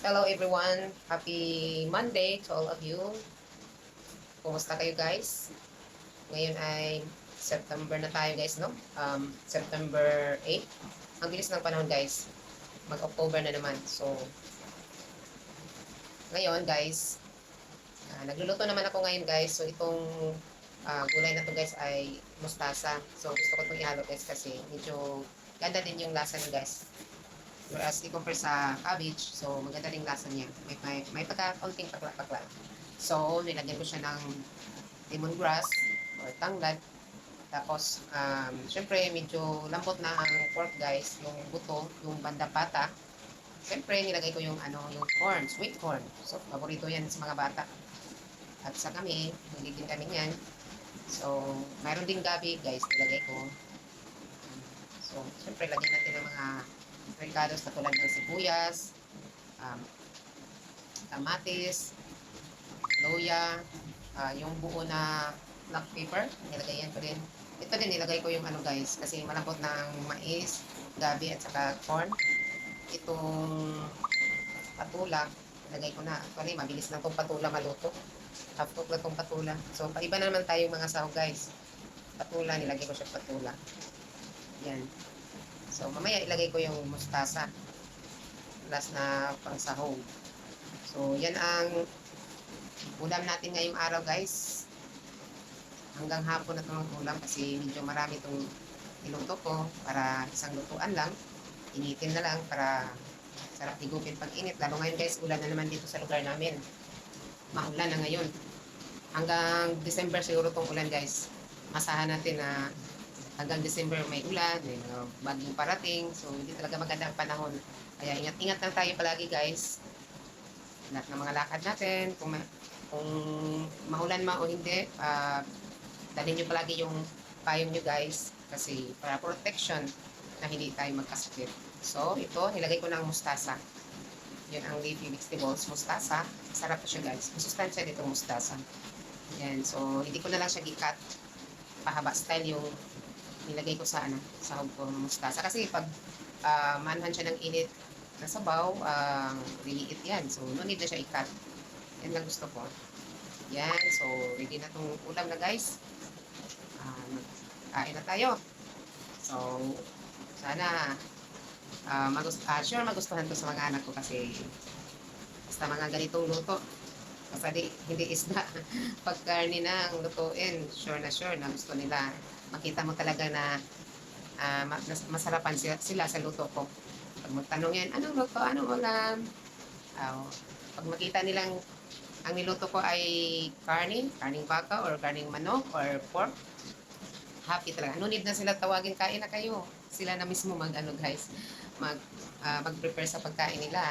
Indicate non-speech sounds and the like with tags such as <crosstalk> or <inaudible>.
Hello everyone. Happy Monday to all of you. Kumusta kayo guys? Ngayon ay September na tayo guys, no? Um, September 8. Ang bilis ng panahon guys. Mag-October na naman. So, ngayon guys, ah, nagluluto naman ako ngayon guys. So, itong ah, gulay na to guys ay mustasa. So, gusto ko itong ihalo guys kasi medyo ganda din yung lasa niya guys. Whereas i-compare sa cabbage, so maganda rin lasa niya. May, may, may pagka konting pakla-pakla. So, nilagyan ko siya ng lemongrass or tanglad. Tapos, um, syempre, medyo lambot na ang pork guys, yung buto, yung banda pata. Syempre, nilagay ko yung ano, yung corn, sweet corn. So, paborito yan sa mga bata. At sa kami, din kami yan. So, mayroon din gabi guys, nilagay ko. So, syempre, lagyan natin ng mga recados na tulad ng sibuyas, um, kamatis, loya, ah, yung buo na black pepper, nilagay yan ko rin. Ito din nilagay ko yung ano guys, kasi malambot ng mais, gabi at saka corn. Itong patula, nilagay ko na. Actually, mabilis lang itong patula maluto. Half cook na itong patula. So, paiba na naman tayo mga sahog guys. Patula, nilagay ko siya patula. Yan. So, mamaya ilagay ko yung mustasa. Last na pangsahog. So, yan ang ulam natin ngayong araw, guys. Hanggang hapon na itong ulam kasi medyo marami itong niluto ko para isang lutuan lang. Initin na lang para sarap higupin pag init. Lalo ngayon, guys, ulan na naman dito sa lugar namin. Maulan na ngayon. Hanggang December siguro itong ulan, guys. Masahan natin na hanggang December may ulan, may mga bagong parating. So, hindi talaga maganda ang panahon. Kaya ingat-ingat lang tayo palagi, guys. Lahat ng mga lakad natin, kung, ma- kung mahulan man o hindi, uh, dalhin nyo palagi yung payong nyo, guys. Kasi para protection na hindi tayo magkasakit. So, ito, nilagay ko ng mustasa. Yun ang leafy vegetables, mustasa. Sarap siya, guys. Masustansya dito mustasa. Yan. So, hindi ko na lang siya gikat pahaba style yung nilagay ko sa ano, sa hog ko ng mustasa. Kasi pag uh, manhan siya ng init na sabaw, uh, liliit yan. So, no need na siya i-cut. Yan lang gusto ko. Yan. So, ready na tong ulam na guys. Uh, kain na tayo. So, sana uh, magust uh, sure magustuhan to sa mga anak ko kasi basta mga ganitong luto di, hindi isda <laughs> pag karne na ang lutuin sure na sure na gusto nila makita mo talaga na uh, masarapan sila, sila sa luto ko pag magtanong yan anong luto, anong ulam uh, pag makita nilang ang niluto ko ay karne, karning baka or karning manok or pork happy talaga. No need na sila tawagin, kain na kayo. Sila na mismo mag, ano guys, mag, uh, mag-prepare sa pagkain nila.